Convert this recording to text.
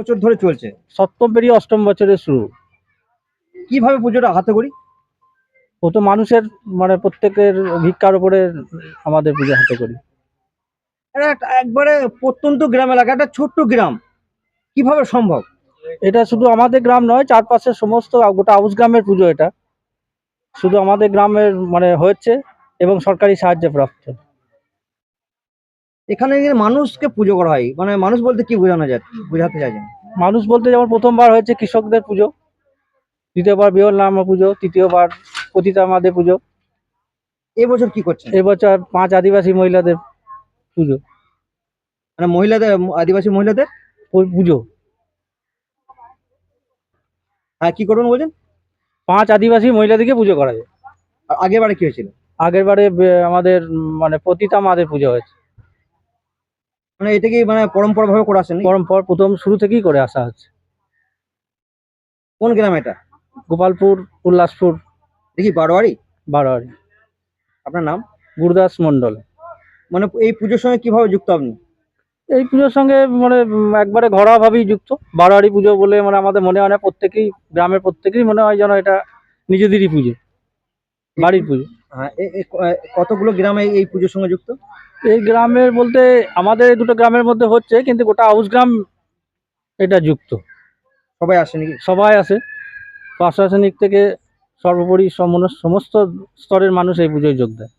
বছর ধরে চলছে। সপ্তম পেরিয়ে অষ্টম বছরের শুরু। কীভাবে পুজোটা হাতে করি? ও তো মানুষের মানে প্রত্যেকের ভিক্ষার উপরে আমাদের পুজো হাতে করি। একবারে প্রত্যন্ত গ্রাম এলাকা একটা ছোট্ট গ্রাম। কীভাবে সম্ভব? এটা শুধু আমাদের গ্রাম নয় চারপাশের সমস্ত গোটা আউস গ্রামের পুজো এটা। শুধু আমাদের গ্রামের মানে হয়েছে এবং সরকারি সাহায্য প্রাপ্ত। এখানে মানুষকে পুজো করা হয়। মানে মানুষ বলতে কি বোঝানো যায় বোঝাতে চাইছেন মানুষ বলতে যেমন প্রথমবার হয়েছে কৃষকদের পুজো দ্বিতীয়বার বিহল নামা পুজো তৃতীয়বার পতিতা মাদের পুজো। এবছর কি করছে এবছর পাঁচ আদিবাসী মহিলাদের পুজো। মানে মহিলাদের আদিবাসী মহিলাদের? পুজো। হ্যাঁ কি করবেন বলছেন? পাঁচ আদিবাসী মহিলাদেরকে পুজো করা যায়। আর আগের বারে কি হয়েছিল? আগের বারে আমাদের মানে পতিতা মাদের পুজো হয়েছে। মানে এটা কি মানে পরম্পরা ভাবে করে আসেন? পরম্পর প্রথম শুরু থেকেই করে আসা হচ্ছে। কোন গ্রাম এটা? গোপালপুর উল্লাসপুর। দেখি বারোয়ারি? বারোয়ারি। আপনার নাম? গুরুদাস মন্ডল মানে এই পুজোর সঙ্গে কীভাবে যুক্ত আপনি? এই পুজোর সঙ্গে মানে একবারে ঘরোয়াভাবেই যুক্ত। বারোয়ারি পুজো বলে মানে আমাদের মনে হয় না প্রত্যেকেই গ্রামের প্রত্যেকেই মনে হয় যেন এটা নিজেদেরই পুজো। বাড়ির পুজো। কতগুলো গ্রামে এই পুজোর সঙ্গে যুক্ত? এই গ্রামের বলতে আমাদের দুটো গ্রামের মধ্যে হচ্ছে কিন্তু গোটা হাউস গ্রাম এটা যুক্ত। সবাই আসে নাকি? সবাই আসে। প্রশাসনিক থেকে সর্বোপরি সমস্ত স্তরের মানুষ এই পুজোয় যোগ দেয়।